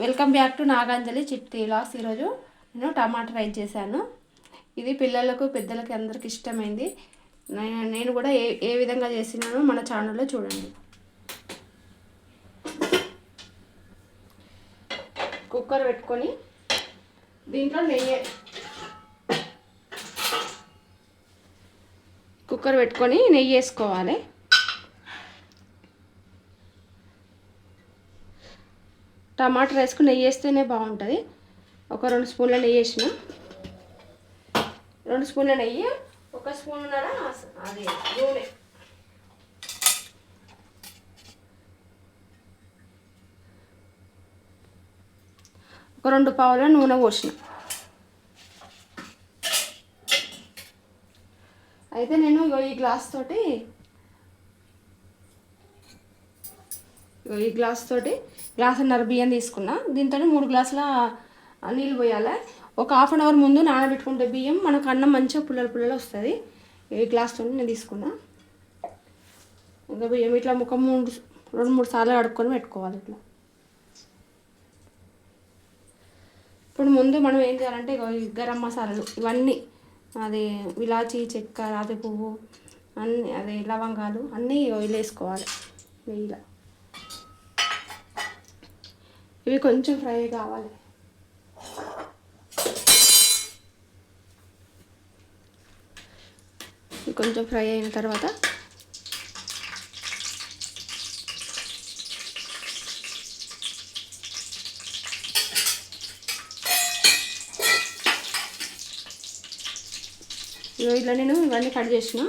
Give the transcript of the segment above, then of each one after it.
Welcome back to Naganjali చిట్టి loss ఈరోజు నేను టమాటా రైస్ చేశాను. ఇది పిల్లలకు పెద్దలకి అందరికి ఇష్టమైంది. నేను కూడా ఏ ఏ విధంగా చేసినానో మన ఛానల్లో చూడండి. కుక్కర్ పెట్టుకొని దీంట్లో నెయ్యి కుక్కర్ పెట్టుకొని నెయ్యి వేసుకోవాలి. టమాటా రైస్కు నెయ్యి వేస్తేనే బాగుంటుంది. ఒక రెండు స్పూన్ల నెయ్యి వేసిన. రెండు స్పూన్ల నెయ్యి ఒక స్పూన్ అది నూనె. ఒక రెండు పావుల నూనె పోసిన. అయితే నేను ఇగో ఈ గ్లాస్ తోటి ఈ గ్లాస్ తోటి గ్లాసున్నర బియ్యం తీసుకున్నా. దీంతో మూడు గ్లాసుల నీళ్ళు పోయాలి. ఒక హాఫ్ అన్ అవర్ ముందు నానబెట్టుకుంటే బియ్యం మనకు అన్నం మంచిగా పుల్లలు పుల్లలు వస్తుంది. ఈ గ్లాస్ నేను తీసుకున్నా. ఇంకా బియ్యం ఇట్లా ఒక మూడు రెండు మూడు సార్లు కడుక్కొని పెట్టుకోవాలి ఇట్లా. ఇప్పుడు ముందు మనం ఏం చేయాలంటే ఈ గరం మసాలాలు ఇవన్నీ అది ఇలాచి చెక్క రాతి పువ్వు అన్నీ అదే లవంగాలు అన్నీ ఆయిల్ వేసుకోవాలి నెయ్యిలో. ఇవి కొంచెం ఫ్రై కావాలి. ఇవి కొంచెం ఫ్రై అయిన తర్వాత ఇగో ఇట్లా నేను ఇవన్నీ కట్ చేసిన.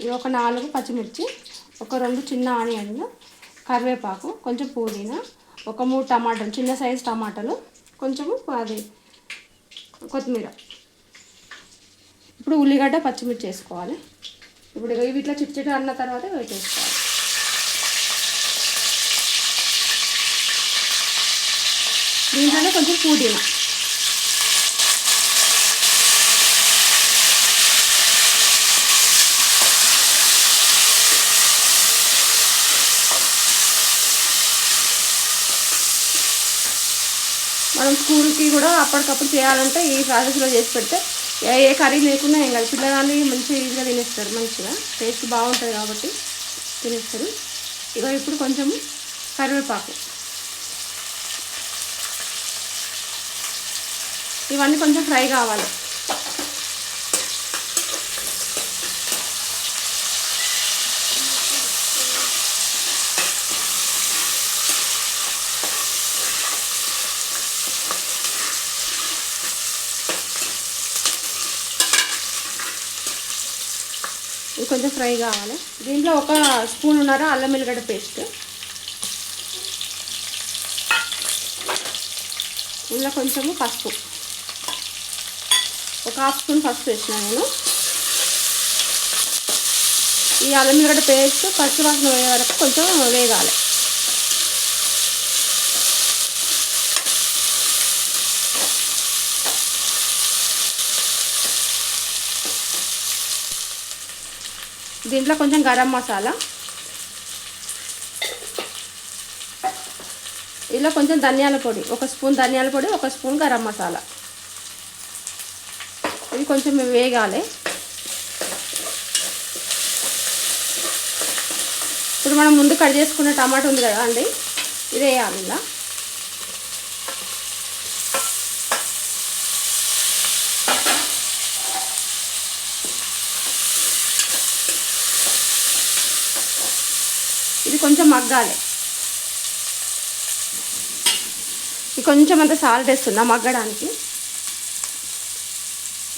ఇవి ఒక నాలుగు పచ్చిమిర్చి ఒక రెండు చిన్న ఆనియన్లు కరివేపాకు కొంచెం పుదీనా ఒక మూడు టమాటాలు చిన్న సైజు టమాటాలు. కొంచెము అది కొత్తిమీర. ఇప్పుడు ఉల్లిగడ్డ పచ్చిమిర్చి వేసుకోవాలి. ఇప్పుడు ఇవి ఇట్లా చిట్ అన్న తర్వాత ఇవి చేసుకోవాలి దీంట్లోనే కొంచెం పుదీనా. స్కూల్కి కూడా అప్పటికప్పుడు చేయాలంటే ఈ ప్రాసెస్లో చేసి పెడితే ఏ కర్రీ లేకున్నా ఏం కాదు. పిల్లగాన్ని మంచిగా ఈజీగా తినేస్తారు మంచిగా. టేస్ట్ బాగుంటుంది కాబట్టి తినేస్తారు. ఇక ఇప్పుడు కొంచెం కరివేపాకు. ఇవన్నీ కొంచెం ఫ్రై కావాలి. ఇది కొంచెం ఫ్రై కావాలి. దీంట్లో ఒక స్పూన్ ఉన్నారా? అల్లం వెల్లిగడ్డ పేస్ట్. ఇందులో కొంచెము పసుపు. ఒక హాఫ్ స్పూన్ పసుపు వేసిన నేను. ఈ అల్లం వెల్లిగడ్డ పేస్ట్ పసుపు వాసన పోయే వరకు కొంచెం వేగాలి. దీంట్లో కొంచెం గరం మసాలా. ఇలా కొంచెం ధనియాల పొడి ఒక స్పూన్ ధనియాల పొడి ఒక స్పూన్ గరం మసాలా. ఇది కొంచెం వేగాలి. ఇప్పుడు మనం ముందు కట్ చేసుకున్న టమాటా ఉంది కదా అండి ఇది వేయాలి ఇలా ఇది కొంచెం మగ్గాలి కొంచెం అంత సాల్ట్ వేస్తున్నా మగ్గడానికి.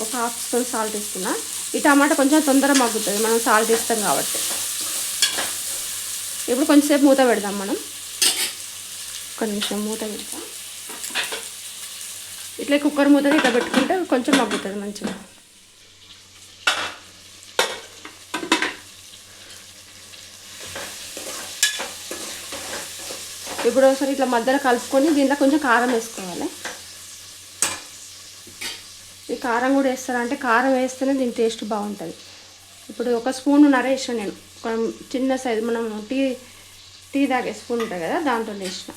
ఒక హాఫ్ స్పూన్ సాల్ట్ వేస్తున్నా. ఈ టమాటా కొంచెం తొందరగా మగ్గుతుంది. మనం సాల్ట్ వేస్తాం కాబట్టి. ఇప్పుడు కొంచెంసేపు మూత పెడదాం మనం. ఒక నిమిషం మూత పెడతాం ఇట్లా కుక్కర్ మూతని ఇట్లా పెట్టుకుంటే కొంచెం మగ్గుతుంది మంచిగా. కూడా ఒకసారి ఇట్లా మధ్యలో కలుపుకొని దీంట్లో కొంచెం కారం వేసుకోవాలి. ఈ కారం కూడా వేస్తారంటే కారం వేస్తేనే దీని టేస్ట్ బాగుంటుంది. ఇప్పుడు ఒక స్పూన్ నర వేసాను నేను. ఒక చిన్న సైజు మనం టీ టీ తాగే స్పూన్ ఉంటుంది కదా దాంతో వేసిన.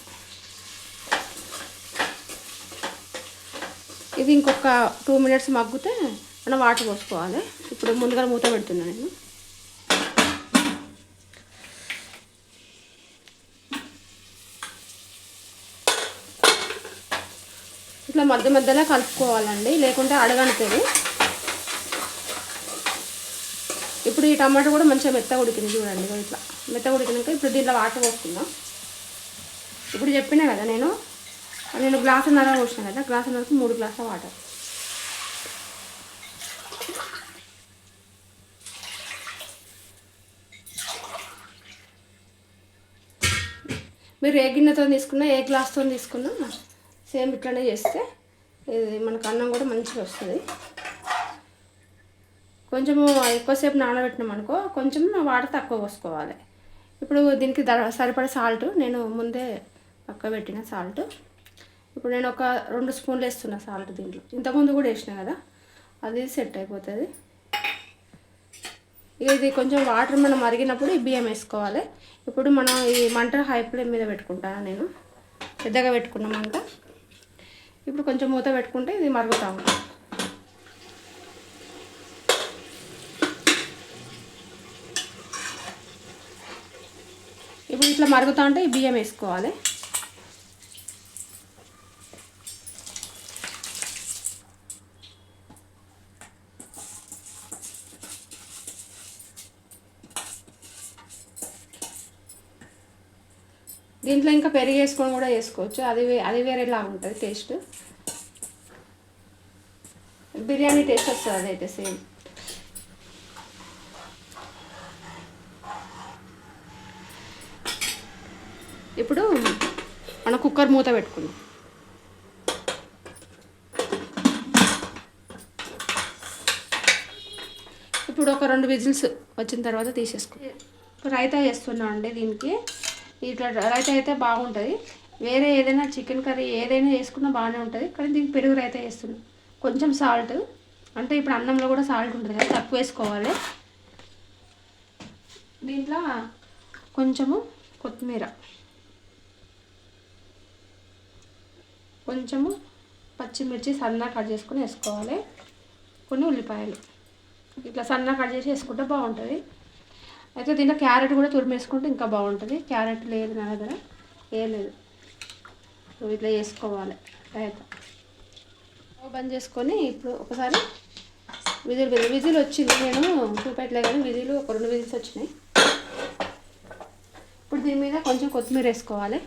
ఇది ఇంకొక టూ మినిట్స్ మగ్గితే మనం వాటర్ పోసుకోవాలి. ఇప్పుడు ముందుగా మూత పెడుతున్నాను నేను. ఇట్లా మధ్య మధ్యలో కలుపుకోవాలండి లేకుంటే అడగనుతుంది. ఇప్పుడు ఈ టమాటా కూడా మంచిగా మెత్తగా ఉడికింది చూడండి ఇట్లా. మెత్తగా ఉడికినాక ఇప్పుడు దీంట్లో వాటర్ పోసుకుందాం. ఇప్పుడు చెప్పినా కదా నేను నేను గ్లాసు నర పోసిన కదా గ్లాసు నరకు మూడు గ్లాసుల వాటర్. మీరు ఏ గిన్నెతో తీసుకున్నా ఏ గ్లాస్తో తీసుకున్నా సేమ్ ఇట్లనే చేస్తే ఇది మనకు అన్నం కూడా మంచిగా వస్తుంది. కొంచెము ఎక్కువసేపు నానబెట్టినాం అనుకో కొంచెం వాటర్ తక్కువ పోసుకోవాలి. ఇప్పుడు దీనికి ద సరిపడే సాల్ట్ నేను ముందే పక్క పెట్టిన సాల్ట్. ఇప్పుడు నేను ఒక రెండు స్పూన్లు వేస్తున్నా సాల్ట్ దీంట్లో. ఇంతకుముందు కూడా వేసిన కదా అది సెట్ అయిపోతుంది. ఇది కొంచెం వాటర్ మనం మరిగినప్పుడు ఈ బియ్యం వేసుకోవాలి. ఇప్పుడు మనం ఈ మంట హై ఫ్లేమ్ మీద పెట్టుకుంటాను నేను? పెద్దగా పెట్టుకున్నామంట. ఇప్పుడు కొంచెం మూత పెట్టుకుంటే ఇది మరుగుతూ ఉంటుంది ఇప్పుడు ఇట్లా మరుగుతూ ఉంటే ఈ బియ్యం వేసుకోవాలి. దీంట్లో ఇంకా పెరుగు వేసుకొని కూడా వేసుకోవచ్చు. అది అది వేరేలా ఉంటుంది టేస్ట్. బిర్యానీ టేస్ట్ వస్తుంది అదైతే సేమ్. ఇప్పుడు మన కుక్కర్ మూత పెట్టుకుందాం. ఇప్పుడు ఒక రెండు విజిల్స్ వచ్చిన తర్వాత తీసేసుకో. రైతా చేస్తున్నాం అండి దీనికి. ఇట్లా రైతా అయితే బాగుంటుంది. వేరే ఏదైనా చికెన్ కర్రీ ఏదైనా చేసుకున్నా బాగానే ఉంటుంది. కానీ దీనికి పెరుగు రైతా చేస్తున్నాం కొంచెం సాల్ట్. అంటే ఇప్పుడు అన్నంలో కూడా సాల్ట్ ఉంటుంది కదా తక్కువ వేసుకోవాలి. దీంట్లో కొంచెము కొత్తిమీర. కొంచెము పచ్చిమిర్చి సన్నగా కట్ చేసుకుని వేసుకోవాలి. కొన్ని ఉల్లిపాయలు. ఇట్లా సన్నగా కట్ చేసి వేసుకుంటే బాగుంటుంది. అయితే దీంట్లో క్యారెట్ కూడా తురిమేసుకుంటే ఇంకా బాగుంటుంది. క్యారెట్ లేదు నా దగ్గర ఏం లేదు. సో ఇట్లా చేసుకోవాలి. రైతా. బంద్ చేసుకొని ఇప్పుడు ఒకసారి విజిల్ విజిల్ విజిల్ వచ్చింది. నేను చూపెట్టలే కానీ విజిల్ ఒక రెండు విజిల్స్ వచ్చినాయి. ఇప్పుడు దీని మీద కొంచెం కొత్తిమీర వేసుకోవాలి.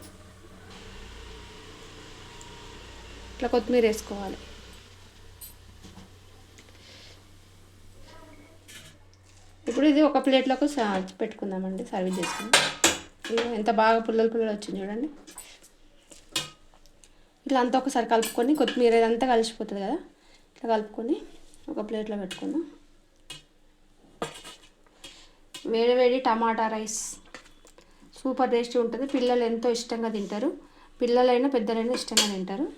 ఇట్లా కొత్తిమీర వేసుకోవాలి. ఇప్పుడు ఇది ఒక ప్లేట్లోకి స- పెట్టుకుందామండి సర్వీస్ చేసుకుందాం. ఎంత బాగా పుల్లలు పుల్లలు వచ్చింది చూడండి. ఇట్లా అంతా ఒకసారి కలుపుకొని కొత్తిమీర ఇదంతా కలిసిపోతుంది కదా ఇట్లా కలుపుకొని ఒక ప్లేట్లో పెట్టుకుందాం. వేడి వేడి టమాటా రైస్ సూపర్ టేస్టీ ఉంటుంది. పిల్లలు ఎంతో ఇష్టంగా తింటారు. పిల్లలైనా పెద్దలైనా ఇష్టంగా తింటారు.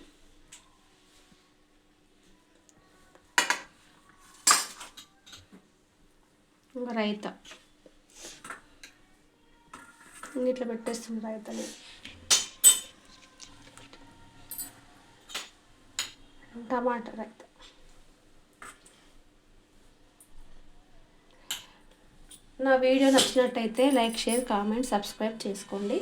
రైతా. ఇట్లా పెట్టేస్తుంది రైతాని. టమాటా రైత. నా వీడియో నచ్చినట్టయితే లైక్ షేర్ కామెంట్ సబ్స్క్రైబ్ చేసుకోండి.